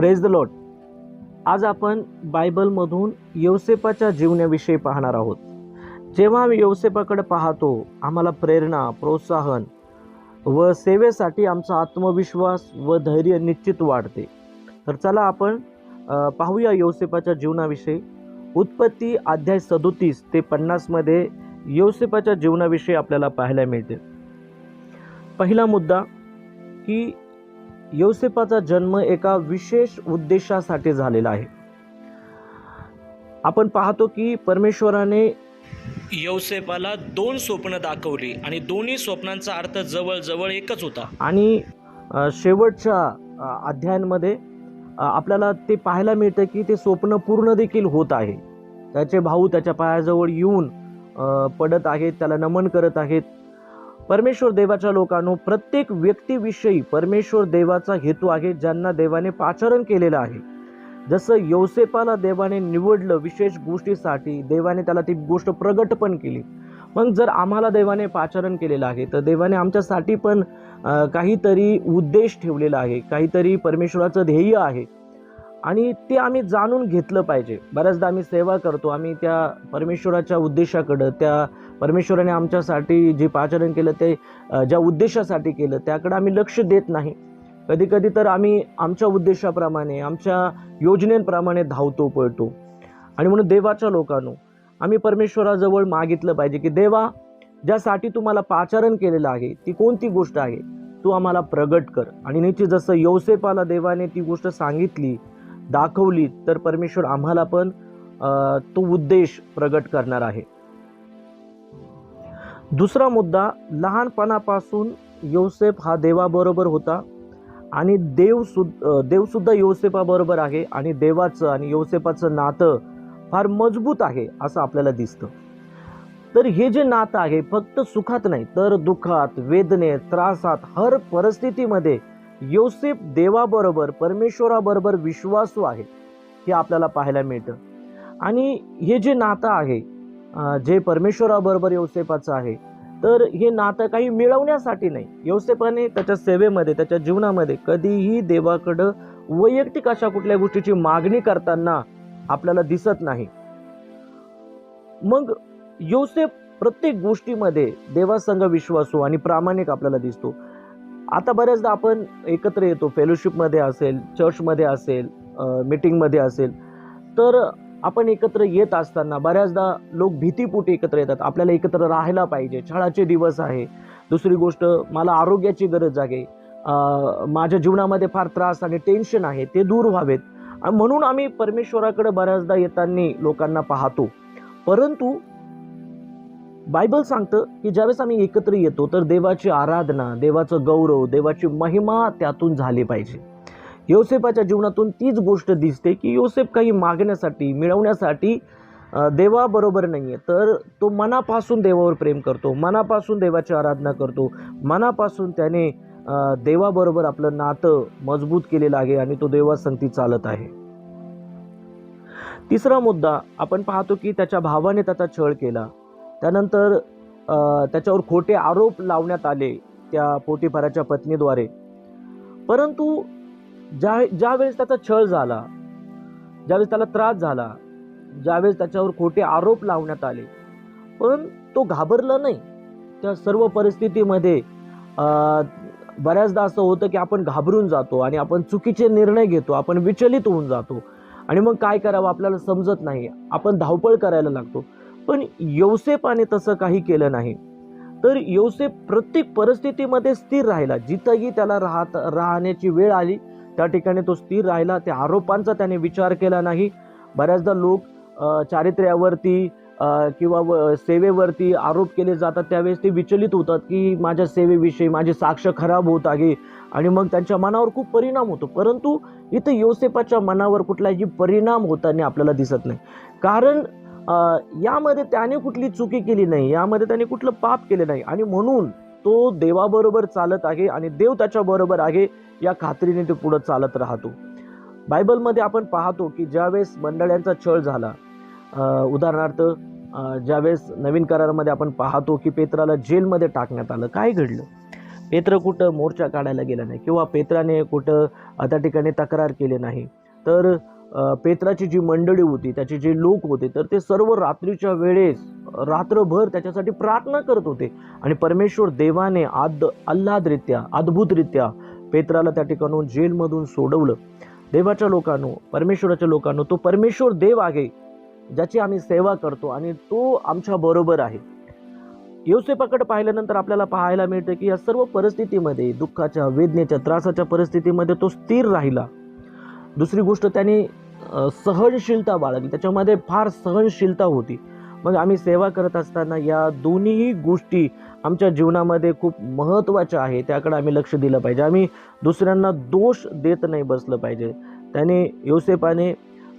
Praise the lot आज आपण बायबलमधून यौसेपाच्या जीवनाविषयी पाहणार आहोत. जेव्हा आम्ही यौसेपाकडे पाहतो आम्हाला प्रेरणा प्रोत्साहन व सेवेसाठी आमचा आत्मविश्वास व धैर्य निश्चित वाढते. तर चला आपण पाहूया यौसेपाच्या जीवनाविषयी. उत्पत्ती अध्याय सदोतीस ते पन्नासमध्ये यौसेपाच्या जीवनाविषयी आपल्याला पाहायला मिळते. पहिला मुद्दा की यौसेपाचा जन्म एका विशेष उद्देशासाठी झालेला आहे. आपण पाहतो की परमेश्वराने यौसेपाला दोन स्वप्न दाखवली आणि दोन्ही स्वप्नांचा अर्थ जवळजवळ एकच होता. आणि शेवटच्या अध्यायांमध्ये आपल्याला ते पाहायला मिळतं की ते स्वप्न पूर्ण देखील होत आहे. त्याचे भाऊ त्याच्या पायाजवळ येऊन पडत आहेत त्याला नमन करत आहेत. परमेश्वर देवाच्या लोकांनो प्रत्येक व्यक्तीविषयी परमेश्वर देवाचा हेतू आहे ज्यांना देवाने पाचारण केलेलं आहे. जसं योसेपाला देवाने निवडलं विशेष गोष्टीसाठी देवाने त्याला ती गोष्ट प्रगट पण केली. मग जर आम्हाला देवाने पाचारण केलेलं आहे तर देवाने आमच्यासाठी पण काहीतरी उद्देश ठेवलेला आहे काहीतरी परमेश्वराचं ध्येय आहे. आणि ते आम्ही जाणून घेतलं पाहिजे. बऱ्याचदा आम्ही सेवा करतो आम्ही त्या परमेश्वराच्या उद्देशाकडं त्या परमेश्वराने आमच्यासाठी जे पाचारण केलं ते ज्या उद्देशासाठी केलं त्याकडे आम्ही लक्ष देत नाही. कधी कधी तर आम्ही आमच्या उद्देशाप्रमाणे आमच्या योजनेप्रमाणे धावतो पळतो. आणि म्हणून देवाच्या लोकांनो आम्ही परमेश्वराजवळ मागितलं पाहिजे की देवा ज्यासाठी तुम्हाला पाचारण केलेलं आहे ती कोणती गोष्ट आहे? तू आम्हाला प्रगट कर. आणि निश्चित जसं योसेपाला देवाने ती गोष्ट सांगितली दाखवली तर परमेश्वर आम्हाला पण तो उद्देश प्रगट करणार आहे. दुसरा मुद्दा लहानपणापासून योसेफ हा देवाबरोबर होता आणि देव देवसुद्धा योसेफाबरोबर आहे आणि देवाचं आणि योसेफाचं नातं फार मजबूत आहे असं आपल्याला दिसतं. तर हे जे नातं आहे फक्त सुखात नाही तर दुःखात वेदनेत त्रासात हर परिस्थितीमध्ये योसेफ देवाबरोबर परमेश्वराबरोबर विश्वासू आहे हे आपल्याला पाहायला मिळतं. आणि हे जे नातं आहे जे परमेश्वराबरोबर योसेफाचं आहे तर हे नातं काही मिळवण्यासाठी नाही. योसेफाने त्याच्या सेवेमध्ये त्याच्या जीवनामध्ये कधीही देवाकडं वैयक्तिक अशा कुठल्या गोष्टीची मागणी करताना आपल्याला दिसत नाही. मग योसेफ प्रत्येक गोष्टीमध्ये देवासंग विश्वासू आणि प्रामाणिक आपल्याला दिसतो. आता बऱ्याचदा आपण एकत्र येतो फेलोशिपमध्ये असेल चर्चमध्ये असेल मीटिंगमध्ये असेल तर आपण एकत्र येत असताना बऱ्याचदा लोक भीतीपोटी एकत्र येतात. आपल्याला एकत्र राहायला पाहिजे. छळाचे दिवस आहे. दुसरी गोष्ट मला आरोग्याची गरज आहे. माझ्या जीवनामध्ये फार त्रास आणि टेन्शन आहे. ते दूर व्हावेत. म्हणून आम्ही परमेश्वराकडे बऱ्याचदा येताना लोकांना पाहतो. परंतु बायबल सांगतं की ज्यावेळेस आम्ही एकत्र येतो तर देवाची आराधना देवाचं गौरव देवाची महिमा त्यातून झाली पाहिजे. योसेफाच्या जीवनातून तीच गोष्ट दिसते की योसेफ काही मागण्यासाठी मिळवण्यासाठी देवाबरोबर नाही आहे तर तो मनापासून देवावर प्रेम करतो मनापासून देवाची आराधना करतो मनापासून त्याने देवाबरोबर आपलं नातं मजबूत केलेलं आहे आणि तो देवासंगती चालत आहे. तिसरा मुद्दा आपण पाहतो की त्याच्या भावाने त्याचा छळ केला. त्यानंतर त्याच्यावर खोटे आरोप लावण्यात आले त्या पोटीफाराच्या पत्नीद्वारे. परंतु ज्या ज्यावेळेस त्याचा छळ झाला ज्यावेळेस त्याला त्रास झाला ज्यावेळेस त्याच्यावर खोटे आरोप लावण्यात आले पण तो घाबरला नाही. त्या सर्व परिस्थितीमध्ये बऱ्याचदा असं होतं की आपण घाबरून जातो आणि आपण चुकीचे निर्णय घेतो आपण विचलित होऊन जातो आणि मग काय करावं आपल्याला समजत नाही. आपण धावपळ करायला लागतो. पण यौसेपाने तसं काही केलं नाही. तर योसेफ प्रत्येक परिस्थितीमध्ये स्थिर राहिला. जिथंही त्याला राहत राहण्याची वेळ आली त्या ठिकाणी तो स्थिर राहिला. त्या आरोपांचा त्याने विचार केला नाही. बऱ्याचदा लोक चारित्र्यावरती किंवा व- सेवेवरती आरोप केले जातात. त्यावेळेस ते विचलित होतात की माझ्या सेवेविषयी माझी साक्ष खराब होत आहे आणि मग त्यांच्या मनावर खूप परिणाम होतो. परंतु इथं योसेपाच्या मनावर कुठलाही परिणाम होताना आपल्याला दिसत नाही. कारण यामध्ये त्याने कुठली चुकी केली नाही यामध्ये त्याने कुठलं पाप केले नाही आणि म्हणून तो देवाबरोबर चालत आहे आणि देव त्याच्याबरोबर आहे या खात्रीने तो पुढं चालत राहतो. बायबलमध्ये आपण पाहतो की ज्यावेळेस मंडळ्यांचा छळ झाला उदाहरणार्थ ज्यावेळेस नवीन करारामध्ये आपण पाहतो की पेत्राला जेलमध्ये टाकण्यात आलं काय घडलं? पेत्र कुठं मोर्चा काढायला गेला नाही किंवा पेत्राने कुठं त्या ठिकाणी तक्रार केली नाही. तर पेत्राची जी मंडळी होती त्याचे जे लोक होते तर ते सर्व रात्रीच्या वेळेस रात्रभर त्याच्यासाठी प्रार्थना करत होते. आणि परमेश्वर देवाने आद आल्हादरित्या अद्भुतरित्या पेत्राला त्या ठिकाणून जेलमधून सोडवलं. देवाच्या लोकांनो परमेश्वराच्या लोकांनो तो परमेश्वर देव आहे ज्याची आम्ही सेवा करतो आणि तो आमच्या बरोबर आहे. योसेपाकडे पाहिल्यानंतर आपल्याला पाहायला मिळतं की या सर्व परिस्थितीमध्ये दुःखाच्या वेदनेच्या त्रासाच्या परिस्थितीमध्ये तो स्थिर राहिला. दुसरी गोष्ट त्याने सहनशीलता बाळगली. त्याच्यामध्ये फार सहनशीलता होती. मग आम्ही सेवा करत असताना या दोन्हीही गोष्टी आमच्या जीवनामध्ये खूप महत्त्वाच्या आहे त्याकडे आम्ही लक्ष दिलं पाहिजे. आम्ही दुसऱ्यांना दोष देत नाही बसलं पाहिजे. त्याने योसेपाने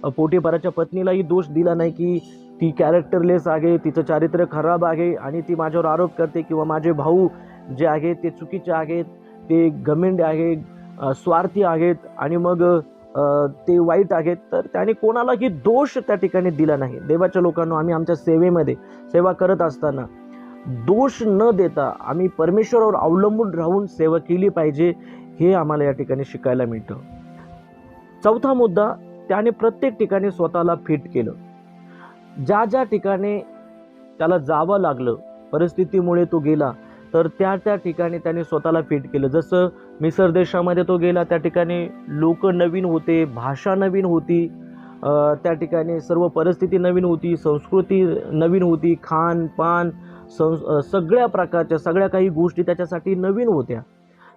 अ, पोटीपाराच्या पत्नीलाही दोष दिला नाही की ती कॅरेक्टरलेस आहे तिचं चारित्र्य खराब आहे आणि ती माझ्यावर आरोप करते किंवा माझे भाऊ जे आहेत ते चुकीचे आहेत ते गमिंड आहे स्वार्थी आहेत आणि मग ते वाईट आहेत. तर त्याने कोणालाही दोष त्या ठिकाणी दिला नाही. देवाच्या लोकांना आम्ही आमच्या सेवेमध्ये सेवा करत असताना दोष न देता आम्ही परमेश्वरावर अवलंबून राहून सेवा केली पाहिजे हे आम्हाला या ठिकाणी शिकायला मिळतं. चौथा मुद्दा त्याने प्रत्येक ठिकाणी स्वतःला फिट केलं. ज्या ज्या ठिकाणी त्याला जावं लागलं परिस्थितीमुळे तो गेला तर त्या त्या ठिकाणी त्याने स्वतःला फिट केलं. जसं मिसर देशामध्ये तो गेला. त्या ठिकाणी लोक नवीन होते भाषा नवीन होती. त्या ठिकाणी सर्व परिस्थिती नवीन होती संस्कृती नवीन होती खान पान संस सगळ्या प्रकारच्या सगळ्या काही गोष्टी त्याच्यासाठी नवीन होत्या.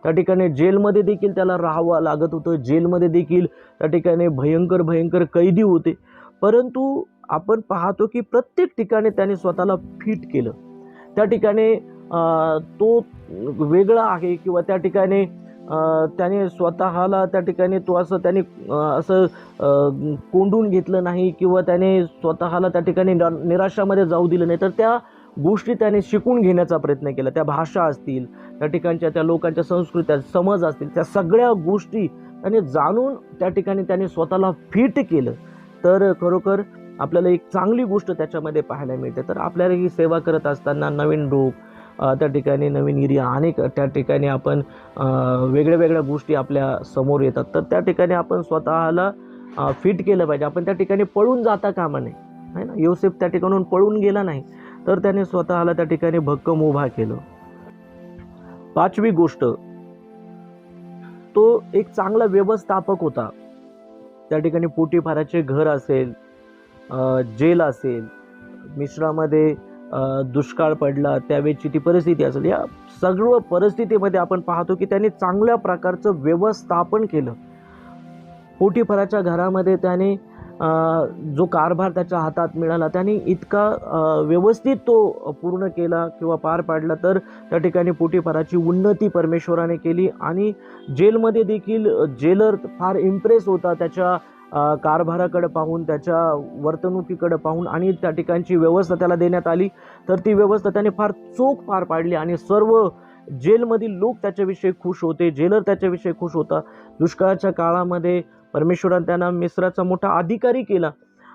त्या ठिकाणी जेलमध्ये देखील त्याला राहावं लागत होतं. जेलमध्ये देखील त्या ठिकाणी भयंकर भयंकर कैदी होते. परंतु आपण पाहतो की प्रत्येक ठिकाणी त्याने स्वतःला फिट केलं. त्या ठिकाणी तो वेगळा आहे किंवा त्या ठिकाणी त्याने स्वतःला त्या ठिकाणी तो असं त्याने असं कोंडून घेतलं नाही किंवा त्याने स्वतःला त्या ठिकाणी निराशामध्ये जाऊ दिलं नाही. तर त्या गोष्टी त्याने शिकून घेण्याचा प्रयत्न केला. त्या भाषा असतील त्या ठिकाणच्या त्या लोकांच्या संस्कृत्या समज असतील त्या सगळ्या गोष्टी त्याने जाणून त्या ठिकाणी त्याने स्वतःला फिट केलं. तर खरोखर आपल्याला एक चांगली गोष्ट त्याच्यामध्ये पाहायला मिळते. तर आपल्याला ही सेवा करत असताना नवीन लोक त्या ठिकाणी नवीन एरिया अनेक त्या ठिकाणी आपण वेगळ्या वेगळ्या गोष्टी आपल्यासमोर येतात. तर त्या ठिकाणी आपण स्वतःला फिट केलं पाहिजे. आपण त्या ठिकाणी पळून जाता कामा नये. आहे ना? योसेफ त्या ठिकाणून पळून गेला नाही. तर त्याने स्वतःला त्या ठिकाणी भक्कम उभा केलं. पाचवी गोष्ट. तो एक चांगला व्यवस्थापक होता. त्या ठिकाणी पोटीफाराचे घर असेल जेल असेल मिश्रामध्ये दुष्काळ पडला त्यावेळची ती परिस्थिती असेल. या सर्व परिस्थितीमध्ये आपण पाहतो की त्यांनी चांगल्या प्रकारचं व्यवस्थापन केलं. पोटीफराच्या घरामध्ये त्याने जो कारभार त्याच्या हातात मिळाला त्याने इतका व्यवस्थित तो पूर्ण केला किंवा पार पाडला तर त्या ठिकाणी पोटीफराची उन्नती परमेश्वराने केली. आणि जेलमध्ये देखील जेलर फार इम्प्रेस होता त्याच्या कारभाराकडे पाहून त्याच्या वर्तणुकीकडे पाहून आणि त्या ठिकाणची व्यवस्था त्याला देण्यात आली. तर ती व्यवस्था त्याने फार चोख पार पाडली आणि सर्व जेलमधील लोक त्याच्याविषयी खुश होते जेलर त्याच्याविषयी खुश होता. दुष्काळाच्या काळामध्ये परमेश्वराने त्यांना मिश्राचा मोठा अधिकारी केला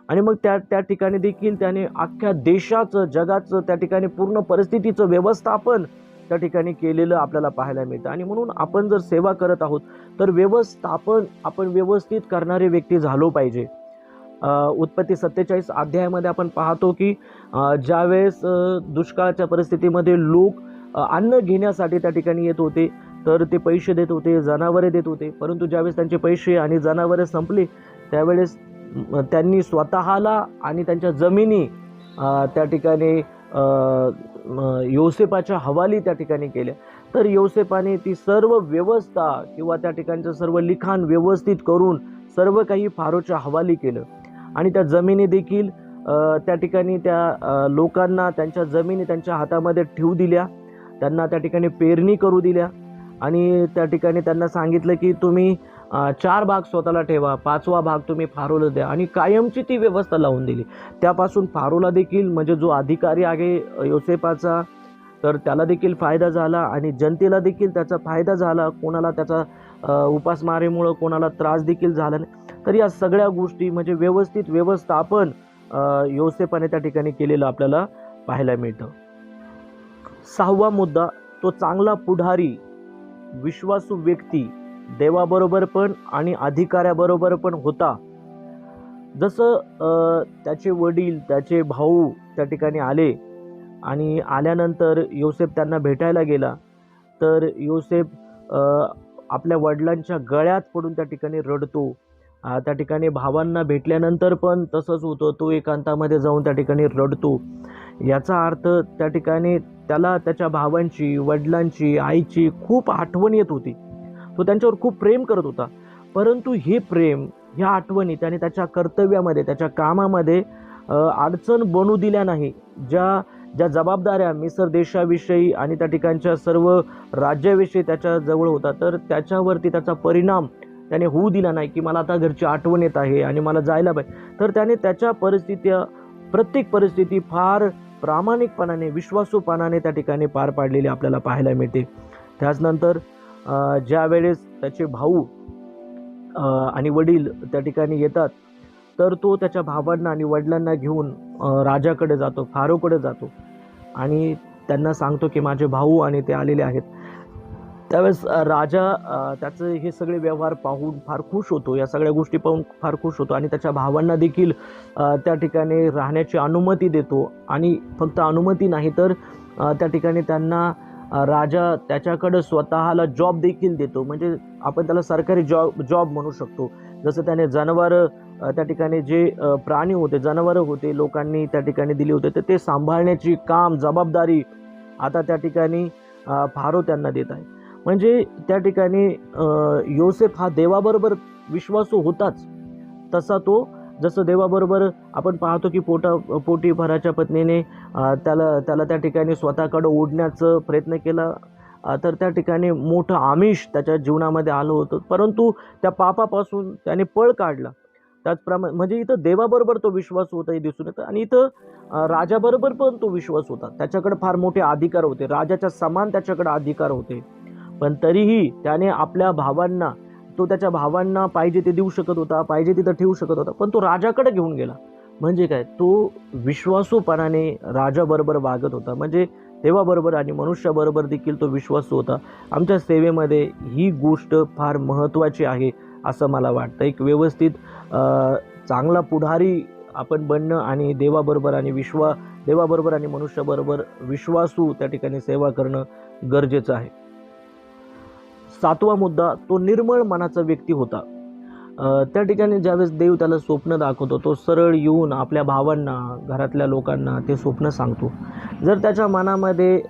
आणि मग त्या त्या ठिकाणी देखील त्याने अख्ख्या देशाचं जगाचं त्या ठिकाणी पूर्ण परिस्थितीचं व्यवस्थापन त्या ठिकाणी केलेलं आपल्याला पाहायला मिळतं. आणि म्हणून आपण जर सेवा करत आहोत तर व्यवस्थापन आपण व्यवस्थित करणारे व्यक्ती झालो पाहिजे. उत्पत्ती सत्तेचाळीस अध्यायामध्ये आपण पाहतो की ज्यावेळेस दुष्काळाच्या परिस्थितीमध्ये लोक अन्न घेण्यासाठी त्या ठिकाणी येत होते तर ते पैसे देत होते जनावरे देत होते. परंतु ज्यावेळेस त्यांचे पैसे आणि जनावरे संपले त्यावेळेस त्यांनी स्वतःला आणि त्यांच्या जमिनी त्या ठिकाणी योसेपाच्या हवाली त्या ठिकाणी केल्या. तर योसेपाने ती सर्व व्यवस्था किंवा त्या ठिकाणचं सर्व लिखाण व्यवस्थित करून सर्व काही फारोच्या हवाली केलं. आणि त्या जमिनी देखील त्या ठिकाणी त्या लोकांना त्यांच्या जमिनी त्यांच्या हातामध्ये ठेवू दिल्या. त्यांना त्या ठिकाणी पेरणी करू दिल्या. आणि त्या ठिकाणी त्यांना सांगितलं की तुम्ही चार भाग स्वतःला ठेवा पाचवा भाग तुम्ही फारूला द्या आणि कायमची ती व्यवस्था लावून दिली. त्यापासून फारूला देखील म्हणजे जो अधिकारी आहे योसेपाचा तर त्याला देखील फायदा झाला आणि जनतेला देखील त्याचा फायदा झाला. कोणाला त्याचा उपासमारीमुळं कोणाला त्रास देखील झाला नाही. तर या सगळ्या गोष्टी म्हणजे व्यवस्थित व्यवस्थापन योसेपाने त्या ठिकाणी केलेलं आपल्याला पाहायला मिळतं. सहावा मुद्दा तो चांगला पुढारी विश्वासू व्यक्ती देवाबरोबर पण आणि अधिकाऱ्याबरोबर पण होता. जसं त्याचे वडील त्याचे भाऊ त्या ठिकाणी आले आणि आल्यानंतर योसेफ त्यांना भेटायला गेला. तर योसेफ आपल्या वडिलांच्या गळ्यात पडून त्या ठिकाणी रडतो. त्या ठिकाणी भावांना भेटल्यानंतर पण तसंच होतं. तो एकांतामध्ये जाऊन त्या ठिकाणी रडतो. याचा अर्थ त्या ठिकाणी त्याला त्याच्या भावांची वडिलांची आईची खूप आठवण येत होती. तो त्यांच्यावर खूप प्रेम करत होता. परंतु हे प्रेम ह्या आठवणी त्याने त्याच्या कर्तव्यामध्ये त्याच्या कामामध्ये अडचण बनू दिल्या नाही. ज्या ज्या जबाबदाऱ्या मिसर देशाविषयी आणि त्या ठिकाणच्या सर्व राज्याविषयी त्याच्याजवळ होता तर त्याच्यावरती त्याचा परिणाम त्याने होऊ दिला नाही की मला आता घरची आठवण येत आहे आणि मला जायला पाहिजे. तर त्याने त्याच्या परिस्थिती प्रत्येक परिस्थिती फार प्रामाणिकपणाने विश्वासूपणाने त्या ठिकाणी पार पाडलेली आपल्याला पाहायला मिळते. त्याचनंतर ज्या वेळेस त्याचे भाऊ आणि वडील त्या ठिकाणी येतात तर तो त्याच्या भावांना आणि वडिलांना घेऊन राजाकडे जातो फारोकडे जातो. आणि त्यांना सांगतो की माझे भाऊ आणि ते आलेले आहेत. त्यावेळेस राजा त्याचे त्याचं हे सगळे व्यवहार पाहून फार खुश होतो. या सगळ्या गोष्टी पाहून फार खुश होतो आणि त्याच्या भावांना देखील त्या ठिकाणी राहण्याची अनुमती देतो. आणि फक्त अनुमती नाही तर त्या ठिकाणी त्यांना राजा त्याच्याकडं स्वतःला जॉब देखील देतो. म्हणजे आपण त्याला सरकारी जॉब जॉब म्हणू शकतो. जसं त्याने जनावरं त्या ठिकाणी जे प्राणी होते जनावरं होते लोकांनी त्या ठिकाणी दिली होते तर ते सांभाळण्याची काम जबाबदारी आता त्या ठिकाणी फारो त्यांना देत आहे. म्हणजे त्या ठिकाणी योसेफ हा देवाबरोबर विश्वासू होताच. तसा तो जसं देवाबरोबर आपण पाहतो की पोटा पोटी भराच्या पत्नीने त्याला त्याला त्या ठिकाणी स्वतःकडं ओढण्याचं प्रयत्न केला. तर त्या ठिकाणी मोठं आमिष त्याच्या जीवनामध्ये आलं होतं. परंतु त्या पापापासून त्याने पळ काढला. त्याचप्रमाणे म्हणजे इथं देवाबरोबर तो विश्वास होता हे दिसून येतं आणि इथं राजाबरोबर पण तो विश्वास होता. त्याच्याकडे फार मोठे अधिकार होते. राजाच्या समान त्याच्याकडे अधिकार होते. पण तरीही त्याने आपल्या भावांना तो त्याच्या भावांना पाहिजे ते देऊ शकत होता पाहिजे तिथं ठेवू शकत होता पण तो राजाकडे घेऊन गेला. म्हणजे काय? तो विश्वासूपणाने राजाबरोबर वागत होता. म्हणजे देवाबरोबर आणि मनुष्याबरोबर देखील तो विश्वासू होता. आमच्या सेवेमध्ये ही गोष्ट फार महत्त्वाची आहे असं मला वाटतं. एक व्यवस्थित चांगला पुढारी आपण बनणं आणि देवाबरोबर आणि विश्वा देवाबरोबर आणि मनुष्याबरोबर विश्वासू त्या ठिकाणी सेवा करणं गरजेचं आहे. सातवा मुद्दा तो निर्मळ मनाचा व्यक्ती होता. त्या ठिकाणी ज्यावेळेस देव त्याला स्वप्न दाखवतो तो सरळ येऊन आपल्या भावांना घरातल्या लोकांना ते स्वप्न सांगतो. जर त्याच्या मनामध्ये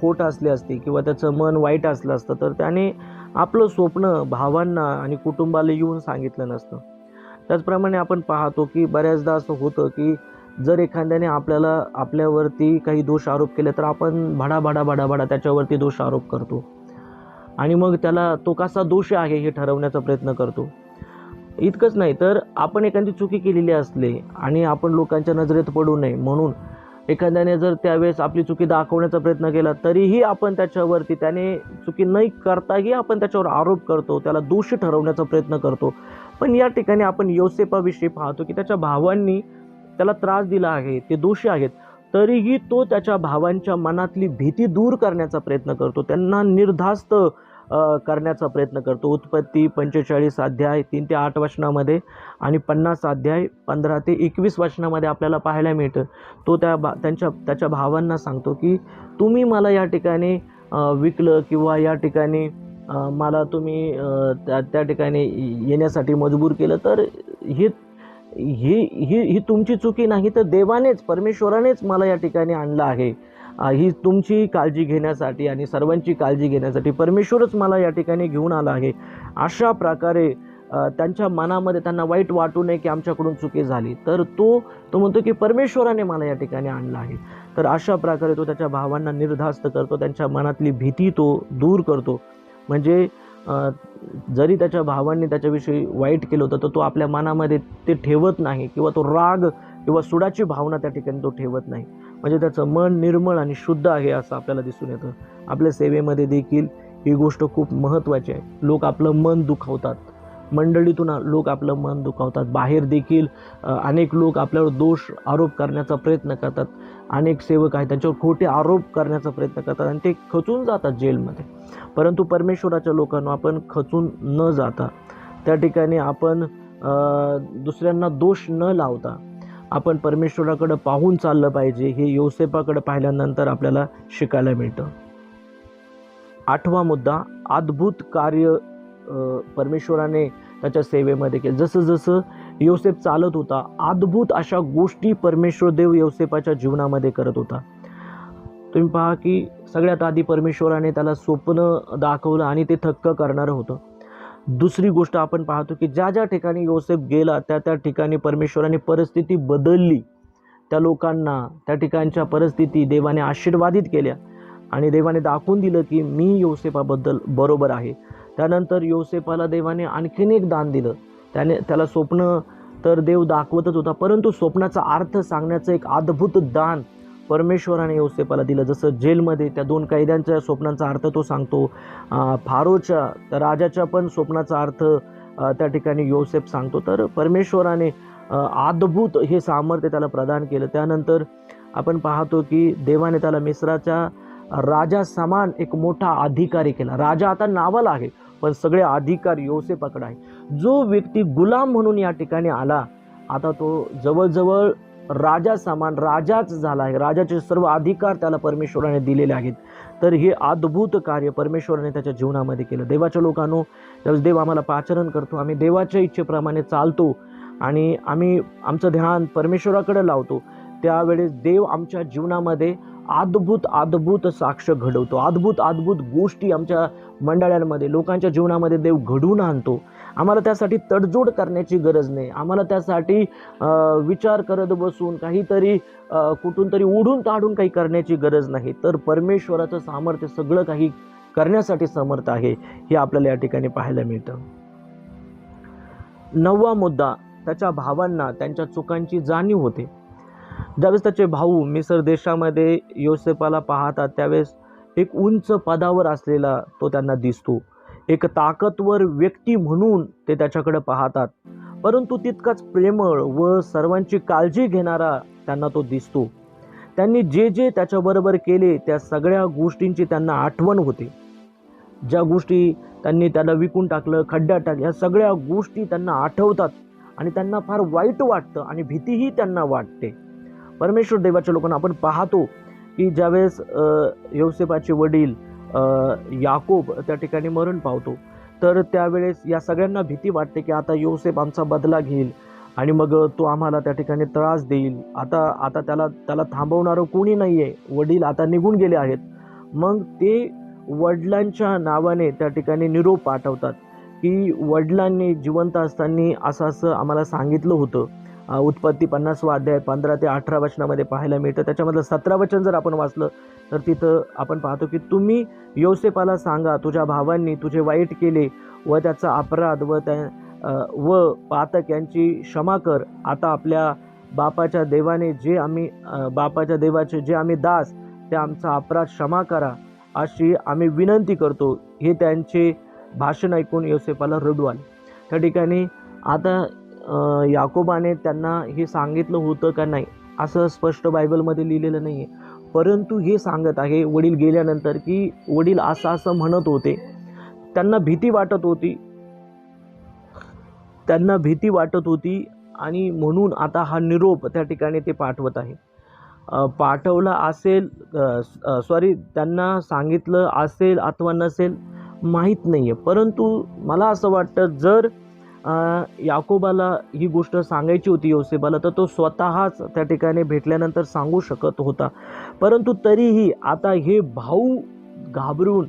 खोट असली असती किंवा त्याचं मन वाईट असलं असतं तर त्याने आपलं स्वप्न भावांना आणि कुटुंबाला येऊन सांगितलं नसतं. त्याचप्रमाणे आपण पाहतो की बऱ्याचदा असं होतं की जर एखाद्याने आपल्याला आपल्यावरती काही दोष आरोप केले तर आपण भडा भडा भडा भडा त्याच्यावरती दोष आरोप करतो. आणि मग त्याला तो कसा दोष आहे हे ठरवण्याचा प्रयत्न करतो. इतकंच नाही तर आपण एखादी चुकी केलेली असले आणि आपण लोकांच्या नजरेत पडू नये म्हणून एखाद्याने जर त्यावेळेस आपली चुकी दाखवण्याचा प्रयत्न केला तरीही आपण त्याच्यावरती त्याने चुकी नाही करताही आपण त्याच्यावर आरोप करतो त्याला दोषी ठरवण्याचा प्रयत्न करतो. पण या ठिकाणी आपण योसेपाविषयी पाहतो की त्याच्या भावांनी त्याला त्रास दिला आहे ते दोषी आहेत तरीही तो त्याच्या भावांच्या मनातली भीती दूर करण्याचा प्रयत्न करतो. त्यांना निर्धास्त करण्याचा प्रयत्न करतो. उत्पत्ती पंचेचाळीस अध्याय तीन ते आठ वचनामध्ये आणि पन्नास अध्याय पंधरा ते एकवीस वचनामध्ये आपल्याला पाहायला मिळतं. तो त्या बा त्यांच्या त्याच्या भावांना सांगतो की तुम्ही मला या ठिकाणी विकलं किंवा या ठिकाणी मला तुम्ही त्या त्या ठिकाणी येण्यासाठी मजबूर केलं तर हे ही ही ही तुमची चुकी नाही तर देवानेच परमेश्वरानेच मला या ठिकाणी आणलं आहे. ही तुमची काळजी घेण्यासाठी आणि सर्वांची काळजी घेण्यासाठी परमेश्वरच मला या ठिकाणी घेऊन आला आहे. अशा प्रकारे त्यांच्या मनामध्ये त्यांना वाईट वाटू नये की आमच्याकडून चुकी झाली. तर तो तो म्हणतो की परमेश्वराने मला या ठिकाणी आणलं आहे. तर अशा प्रकारे तो त्याच्या भावांना निर्धास्त करतो त्यांच्या मनातली भीती तो दूर करतो. म्हणजे जरी त्याच्या भावांनी त्याच्याविषयी वाईट केलं होतं तर तो आपल्या मनामध्ये ते ठेवत नाही किंवा तो राग किंवा सुडाची भावना त्या ठिकाणी तो ठेवत नाही. म्हणजे त्याचं मन निर्मळ आणि शुद्ध आहे असं आपल्याला दिसून येतं. आपल्या सेवेमध्ये देखील ही गोष्ट खूप महत्त्वाची आहे. लोक आपलं मन दुखावतात. मंडळीतून लोक आपलं मन दुखावतात. बाहेर देखील अनेक लोक आपल्यावर दोष आरोप करण्याचा प्रयत्न करतात. अनेक सेवक आहेत त्यांच्यावर खोटे आरोप करण्याचा प्रयत्न करतात आणि ते खचून जातात जेलमध्ये. परंतु परमेश्वराच्या लोकांना आपण खचून न जाता त्या ठिकाणी आपण दुसऱ्यांना दोष न लावता आपण परमेश्वराकडं पाहून चाललं पाहिजे हे योसेपाकडं पाहिल्यानंतर आपल्याला शिकायला मिळतं. आठवा मुद्दा अद्भुत कार्य परमेश्वराने त्याच्या सेवेमध्ये केलं. जसं जसं योसेफ चालत होता अद्भुत अशा गोष्टी परमेश्वर देव योसेपाच्या जीवनामध्ये करत होता. तुम्ही पहा की सगळ्यात आधी परमेश्वराने त्याला स्वप्न दाखवलं आणि ते थक्क करणारं होतं. दुसरी गोष्ट आपण पाहतो की ज्या ज्या ठिकाणी योसेफ गेला त्या त्या ठिकाणी परमेश्वराने परिस्थिती बदलली. त्या लोकांना त्या ठिकाणच्या परिस्थिती देवाने आशीर्वादित केल्या आणि देवाने दाखवून दिलं की मी योसेफाबद्दल बरोबर आहे. त्यानंतर योसेफाला देवाने आणखीन एक दान दिलं. त्याने त्याला स्वप्न तर देव दाखवतच होता परंतु स्वप्नाचा अर्थ सांगण्याचं एक अद्भुत दान परमेश्वराने योसेफाला दिलं. जसं जेलमध्ये त्या दोन कैद्यांच्या स्वप्नांचा अर्थ तो सांगतो फारोच्या त्या राजाच्या पण स्वप्नाचा अर्थ त्या ठिकाणी योसेफ सांगतो. तर परमेश्वराने अद्भुत हे सामर्थ्य त्याला प्रदान केलं. त्यानंतर आपण पाहतो की देवाने त्याला मिश्राच्या राजा समान एक मोठा अधिकारी केला. राजा आता नावाला आहे पण सगळे अधिकार योसेपाकडे आहे जो व्यक्ती गुलाम म्हणून या ठिकाणी आला आता तो जवळजवळ राजा समान राजाच झाला आहे. राजाचे सर्व अधिकार त्याला परमेश्वराने दिलेले आहेत. तर हे अद्भुत कार्य परमेश्वराने त्याच्या जीवनामध्ये केलं. देवाच्या लोकांनो त्यावेळेस देव आम्हाला पाचरण करतो आम्ही देवाच्या इच्छेप्रमाणे चालतो आणि आम्ही आमचं ध्यान परमेश्वराकडे लावतो त्यावेळेस देव आमच्या जीवनामध्ये अद्भुत अद्भुत साक्ष घडवतो. अद्भुत अद्भुत गोष्टी आमच्या मंडळांमध्ये लोकांच्या जीवनामध्ये देव घडवून आणतो. आम्हाला त्यासाठी तडजोड करण्याची गरज नाही. आम्हाला त्यासाठी विचार करत बसून काहीतरी कुठून तरी ओढून ताढून काही करण्याची गरज नाही. तर परमेश्वराचं सामर्थ्य सगळं काही करण्यासाठी समर्थ आहे हे आपल्याला या ठिकाणी पाहायला मिळतं. नववा मुद्दा त्याच्या भावांना त्यांच्या चुकांची जाणीव होते. ज्यावेळेस त्याचे भाऊ मिसर देशामध्ये योसेपाला पाहतात त्यावेळेस एक उंच पदावर असलेला तो त्यांना दिसतो. एक ताकदवर व्यक्ती म्हणून ते त्याच्याकडे पाहतात. परंतु तितकाच प्रेमळ व सर्वांची काळजी घेणारा त्यांना तो दिसतो. त्यांनी जे जे त्याच्याबरोबर केले त्या सगळ्या गोष्टींची त्यांना आठवण होते. ज्या गोष्टी त्यांनी त्याला विकून टाकलं खड्ड्यात टाकलं या सगळ्या गोष्टी त्यांना आठवतात आणि त्यांना फार वाईट वाटतं आणि भीतीही त्यांना वाटते. परमेश्वर देवाच्या लोकांना आपण पाहतो की ज्यावेळेस अ, वडील याकोब त्या ठिकाणी मरण पावतो. तर त्यावेळेस या सगळ्यांना भीती वाटते की आता योसेफ आमचा बदला घेईल आणि मग तो आम्हाला त्या ठिकाणी त्रास देईल. आता आता त्याला त्याला थांबवणारं कोणी नाही आहे वडील आता निघून गेले आहेत. मग ते वडिलांच्या नावाने त्या ठिकाणी निरोप पाठवतात की वडिलांनी जिवंत असताना असं असं आम्हाला सांगितलं होतं. उत्पत्ती पन्नासवा अध्याय पंधरा ते अठरा वचनामध्ये पाहायला मिळतं. त्याच्यामधलं सतरा वचन जर आपण वाचलं तर तिथं आपण पाहतो की तुम्ही योसेपाला सांगा तुझ्या भावांनी तुझे वाईट केले व त्याचा अपराध व त्या व पातक यांची क्षमा कर. आता आपल्या बापाच्या देवाने जे आम्ही बापाच्या देवाचे जे आम्ही दास ते आमचा अपराध क्षमा करा अशी आम्ही विनंती करतो. हे त्यांचे भाषण ऐकून योसेपाला रडू आले. त्या ठिकाणी आता याकोबाने त्यांना हे सांगितलं होतं का नाही असं स्पष्ट बायबलमध्ये लिहिलेलं नाही आहे परंतु हे सांगत आहे वडील गेल्यानंतर की वडील असं असं म्हणत होते. त्यांना भीती वाटत होती. त्यांना भीती वाटत होती आणि म्हणून आता हा निरोप त्या ठिकाणी ते पाठवत आहे. पाठवला असेल सॉरी त्यांना सांगितलं असेल अथवा नसेल माहीत नाही आहे परंतु मला असं वाटतं जर याकोबाला ही गोष्ट सांगायची होती योसेबाला तर तो स्वतःच त्या ठिकाणी भेटल्यानंतर सांगू शकत होता. परंतु तरीही आता हे भाऊ घाबरून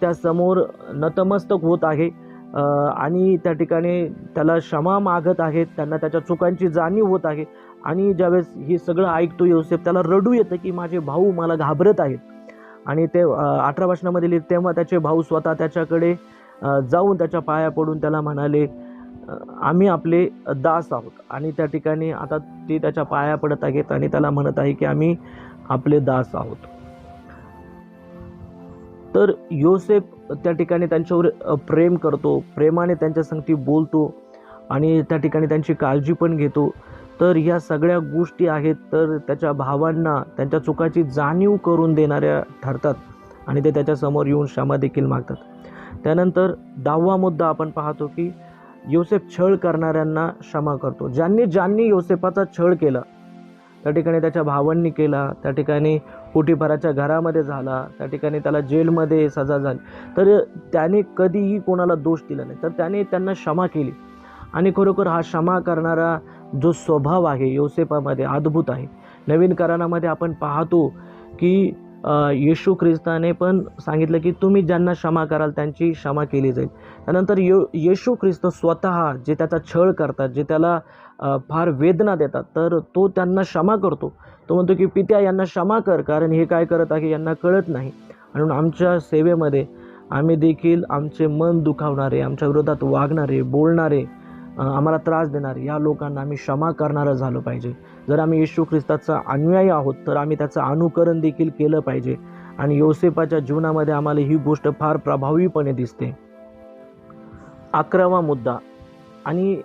त्यासमोर नतमस्तक होत आहे आणि त्या ठिकाणी त्याला क्षमा मागत आहेत त्यांना त्याच्या चुकांची जाणीव होत आहे आणि ज्यावेळेस हे सगळं ऐकतो योसेफ त्याला रडू येतं की माझे भाऊ मला घाबरत आहेत. आणि ते अठरा भाषणामध्ये लिहित तेव्हा त्याचे भाऊ स्वतः त्याच्याकडे जाऊन त्याच्या पाया पडून त्याला म्हणाले आम्ही आपले दास आहोत. आणि त्या ठिकाणी आता ते त्याच्या पाया पडत आहेत आणि त्याला म्हणत आहे की आम्ही आपले दास आहोत. तर योसेफ त्या ठिकाणी त्यांच्यावर प्रेम करतो. प्रेमाने त्यांच्या संगती बोलतो आणि त्या ठिकाणी त्यांची काळजी पण घेतो. तर ह्या सगळ्या गोष्टी आहेत तर त्याच्या भावांना त्यांच्या चुकाची जाणीव करून देणाऱ्या ठरतात आणि ते त्याच्यासमोर येऊन क्षमा देखील मागतात. त्यानंतर दहावा मुद्दा आपण पाहतो की योसेफ छळ करणाऱ्यांना क्षमा करतो. ज्यांनी ज्यांनी योसेफाचा छळ केला त्या ठिकाणी त्याच्या भावांनी केला त्या ठिकाणी पोटीभराच्या घरामध्ये झाला त्या ठिकाणी त्याला जेलमध्ये सजा झाली. तर त्याने कधीही कोणाला दोष दिला नाही. तर त्याने त्यांना क्षमा केली. आणि खरोखर हा क्षमा करणारा जो स्वभाव आहे योसेफामध्ये अद्भुत आहे. नवीन करारामध्ये आपण पाहतो की येशू ख्रिस्ताने पण सांगितलं की तुम्ही ज्यांना क्षमा कराल त्यांची क्षमा केली जाईल. त्यानंतर यो येशू ख्रिस्त स्वतः जे त्याचा छळ करतात जे त्याला फार वेदना देतात तर तो त्यांना क्षमा करतो. तो म्हणतो की पित्या यांना क्षमा कर कारण हे काय करत आहे यांना कळत नाही. म्हणून आमच्या सेवेमध्ये आम्ही देखील आमचे मन दुखावणारे आमच्या विरोधात वागणारे बोलणारे आम्हाला त्रास देणारे या लोकांना आम्ही क्षमा करणारं झालं पाहिजे. जर आम्ही येशू ख्रिस्ताचा अनुयायी आहोत तर आम्ही त्याचं अनुकरण देखील केलं पाहिजे. आणि योसेफाच्या जीवनामध्ये आम्हाला ही गोष्ट फार प्रभावीपणे दिसते. अकरावा मुद्दा. आणि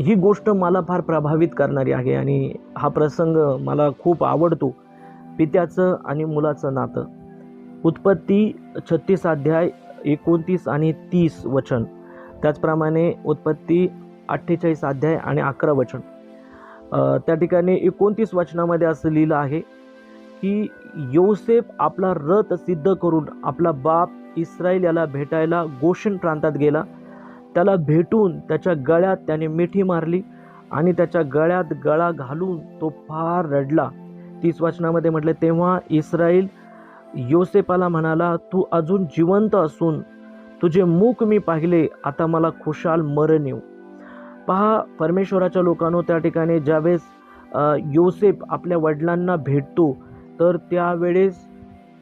ही गोष्ट मला फार प्रभावित करणारी आहे आणि हा प्रसंग मला खूप आवडतो. पित्याचं आणि मुलाचं नातं. उत्पत्ती छत्तीस अध्याय एकोणतीस आणि तीस वचन. त्याचप्रमाणे उत्पत्ती अठ्ठेचाळीस अध्याय आणि अकरा वचन. त्या ठिकाणी एकोणतीस वचनामध्ये असं लिहिलं आहे की योसेफ आपला रथ सिद्ध करून आपला बाप इस्रायल याला भेटायला गोशन प्रांतात गेला. त्याला भेटून त्याच्या गळ्यात त्याने मिठी मारली आणि त्याच्या गळ्यात गळा घालून तो फार रडला. तीस वचनामध्ये म्हटलं तेव्हा इस्रायल योसेपाला म्हणाला तू अजून जिवंत असून तुझे मुख मी पाहिले आता मला खुशाल मरण येऊ. पहा परमेश्वराच्या लोकांनो त्या ठिकाणी ज्यावेळेस योसेफ आपल्या वडिलांना भेटतो तर त्यावेळेस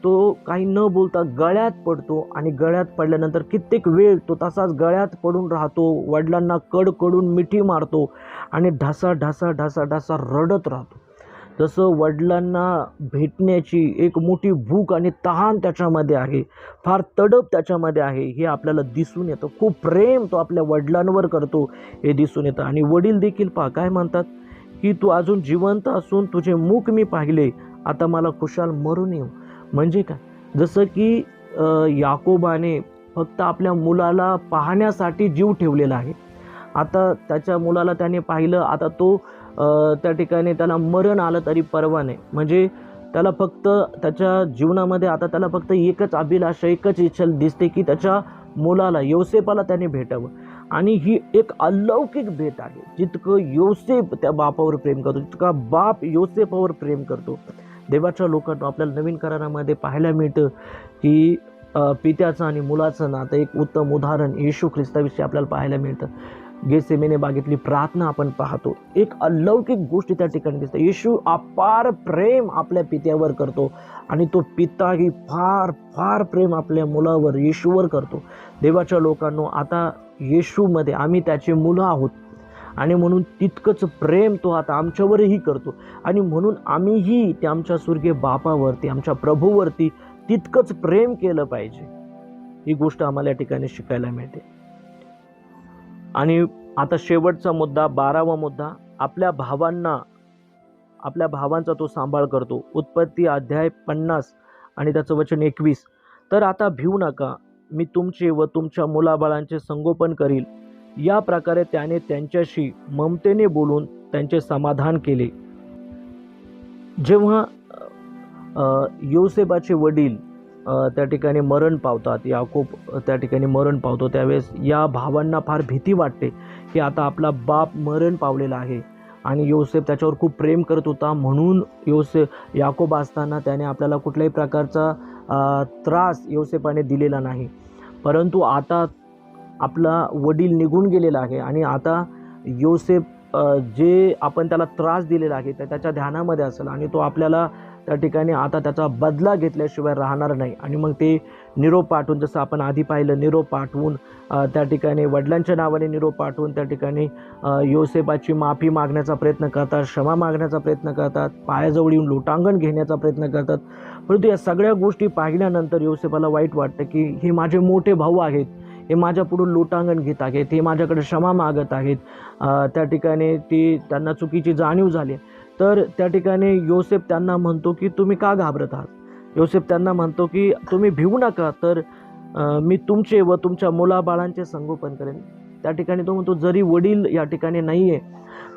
तो काही न बोलता गळ्यात पडतो आणि गळ्यात पडल्यानंतर कित्येक वेळ तो तसाच गळ्यात पडून राहतो वडिलांना कडकडून मिठी मारतो आणि ढासा ढासा ढासा ढासा रडत राहतो. जसं वडिलांना भेटण्याची एक मोठी भूक आणि तहान त्याच्यामध्ये आहे फार तडप त्याच्यामध्ये आहे हे आपल्याला दिसून येतं. खूप प्रेम तो आपल्या वडिलांवर करतो हे दिसून येतं. आणि वडील देखील पहा काय म्हणतात? की तू अजून जिवंत असून तुझे मुख मी पाहिले आता मला खुशाल मरून येऊ. म्हणजे काय? जसं की याकोबाने फक्त आपल्या मुलाला पाहण्यासाठी जीव ठेवलेला आहे. आता त्याच्या मुलाला त्याने पाहिलं आता तो त्या ठिकाणी त्याला मरण आलं तरी परवा नाही. म्हणजे त्याला फक्त त्याच्या जीवनामध्ये आता त्याला फक्त एकच अभिलाषा एकच इच्छा दिसते की त्याच्या मुलाला योसेपाला त्याने भेटावं. आणि ही एक अलौकिक भेट आहे. जितकं योसेफ त्या बापावर प्रेम करतो तितका बाप योसेफावर प्रेम करतो. देवाच्या लोकांना आपल्याला नवीन करारामध्ये पाहायला मिळतं की पित्याचं आणि मुलाचं नातं एक उत्तम उदाहरण येशू ख्रिस्ताविषयी आपल्याला पाहायला मिळतं. गेसेमेने बागेतली प्रार्थना आपण पाहतो. एक अलौकिक गोष्टी त्या ठिकाणी दिसते. येशू अपार प्रेम आपल्या पित्यावर करतो आणि तो पिताही फार फार प्रेम आपल्या मुलावर येशूवर करतो. देवाच्या लोकांनो आता येशूमध्ये आम्ही त्याचे मुलं आहोत. आणि म्हणून तितकंच प्रेम तो आता आमच्यावरही करतो. आणि म्हणून आम्हीही त्या आमच्या स्वर्गीय बापावरती आमच्या प्रभूवरती तितकंच प्रेम केलं पाहिजे. ही गोष्ट आम्हाला या ठिकाणी शिकायला मिळते. आणि आता शेवटचा मुद्दा बारावा मुद्दा आपल्या भावांना आपल्या भावांचा तो सांभाळ करतो. उत्पत्ती अध्याय पन्नास आणि त्याचं वचन एकवीस. तर आता भिवू नका. मी तुमचे व तुमच्या मुलाबाळांचे संगोपन करील. या प्रकारे त्याने त्यांच्याशी ममतेने बोलून त्यांचे समाधान केले. जेव्हा योसेबाचे वडील त्या ठिकाणी मरण पावतात. याकोब त्या ठिकाणी मरण पावतो. त्यावेळेस या भावांना फार भीती वाटते की आता आपला बाप मरण पावलेला आहे. आणि योसेफ त्याच्यावर खूप प्रेम करत होता. म्हणून योसेफ याकोब असताना त्याने आपल्याला कुठल्याही प्रकारचा त्रास योसेफाने दिलेला नाही. परंतु आता आपला वडील निघून गेलेला आहे. आणि आता योसेफ जे आपण त्याला त्रास दिलेला आहे तर त्याच्या ध्यानामध्ये असेल आणि तो आपल्याला त्या ठिकाणी आता त्याचा बदला घेतल्याशिवाय राहणार नाही. आणि मग ते निरोप पाठवून जसं आपण आधी पाहिलं निरोप पाठवून त्या ठिकाणी वडिलांच्या नावाने निरोप पाठवून त्या ठिकाणी योसेपाची माफी मागण्याचा प्रयत्न करतात क्षमा मागण्याचा प्रयत्न करतात पायाजवळ येऊन लोटांगण घेण्याचा प्रयत्न करतात. परंतु या सगळ्या गोष्टी पाहिल्यानंतर योसेपाला वाईट वाटतं की हे माझे मोठे भाऊ आहेत. हे माझ्या पुढून लोटांगण घेत आहेत हे माझ्याकडे क्षमा मागत आहेत. त्या ठिकाणी ती त्यांना चुकीची जाणीव झाली. तर त्या ठिकाणी योसेफ त्यांना म्हणतो की तुम्ही का घाबरत आहात? योसेफ त्यांना म्हणतो की तुम्ही भिवू नका तर मी तुमचे व तुमच्या मुलाबाळांचे संगोपन करेन. त्या ठिकाणी तो म्हणतो जरी वडील या ठिकाणी नाही आहे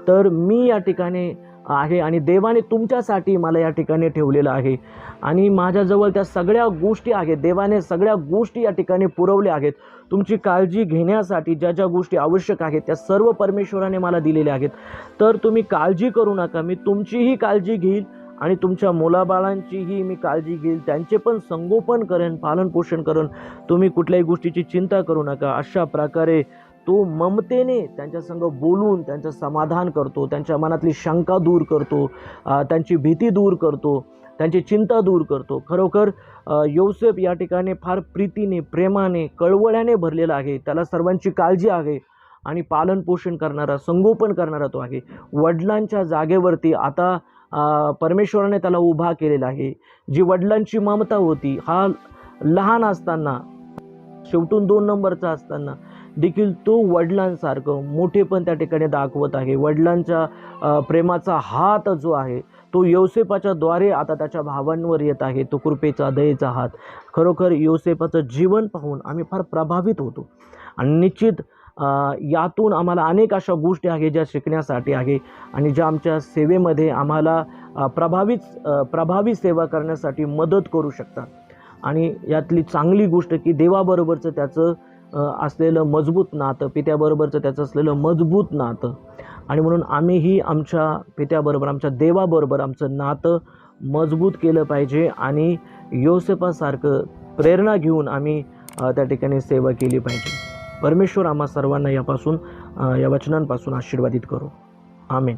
तर मी या ठिकाणी आहे आणि देवाने तुमच्यासाठी मला या ठिकाणी ठेवलेलं आहे. आणि माझ्याजवळ त्या सगळ्या गोष्टी आहेत. देवाने सगळ्या गोष्टी या ठिकाणी पुरवल्या आहेत. तुमची काळजी घेण्यासाठी ज्या ज्या गोष्टी आवश्यक आहेत त्या सर्व परमेश्वराने मला दिलेल्या आहेत. तर तुम्ही काळजी करू नका. मी तुमचीही काळजी घेईल आणि तुमच्या मुलाबाळांचीही मी काळजी घेईल. त्यांचे पण संगोपन करेन पालनपोषण करेन. तुम्ही कुठल्याही गोष्टीची चिंता करू नका. अशा प्रकारे तो ममतेने त्यांच्या संग बोलून त्यांचं समाधान करतो त्यांच्या मनातली शंका दूर करतो त्यांची भीती दूर करतो त्यांची चिंता दूर करतो. खरोखर योसेफ या ठिकाणी फार प्रीतीने प्रेमाने कळवळ्याने भरलेला आहे. त्याला सर्वांची काळजी आहे आणि पालनपोषण करणारा संगोपन करणारा तो आहे. वडिलांच्या जागेवरती आता परमेश्वराने त्याला उभा केलेला आहे. जी वडिलांची ममता होती हा लहान असताना शेवटून दोन नंबरचा असताना देखील तो वडिलांसारखं मोठेपण त्या ठिकाणी दाखवत आहे. वडिलांच्या प्रेमाचा हात जो आहे तो योसेपाच्या द्वारे आता त्याच्या भावांवर येत आहे. तो कृपेचा दयेचा हात. खरोखर योसेपाचं जीवन पाहून आम्ही फार प्रभावित होतो. आणि निश्चित यातून आम्हाला अनेक अशा गोष्टी आहे ज्या शिकण्यासाठी आहे आणि ज्या आमच्या सेवेमध्ये आम्हाला प्रभावीच प्रभावी सेवा करण्यासाठी मदत करू शकतात. आणि यातली चांगली गोष्ट की देवाबरोबरचं त्याचं असलेलं मजबूत नातं पित्याबरोबरचं त्याचं असलेलं मजबूत नातं. आणि म्हणून आम्हीही आमच्या पित्याबरोबर आमच्या देवाबरोबर आमचं नातं मजबूत केलं पाहिजे आणि योसेपासारखं प्रेरणा घेऊन आम्ही त्या ठिकाणी सेवा केली पाहिजे. परमेश्वर आम्हा सर्वांना यापासून या वचनांपासून आशीर्वादित करू. आमेन.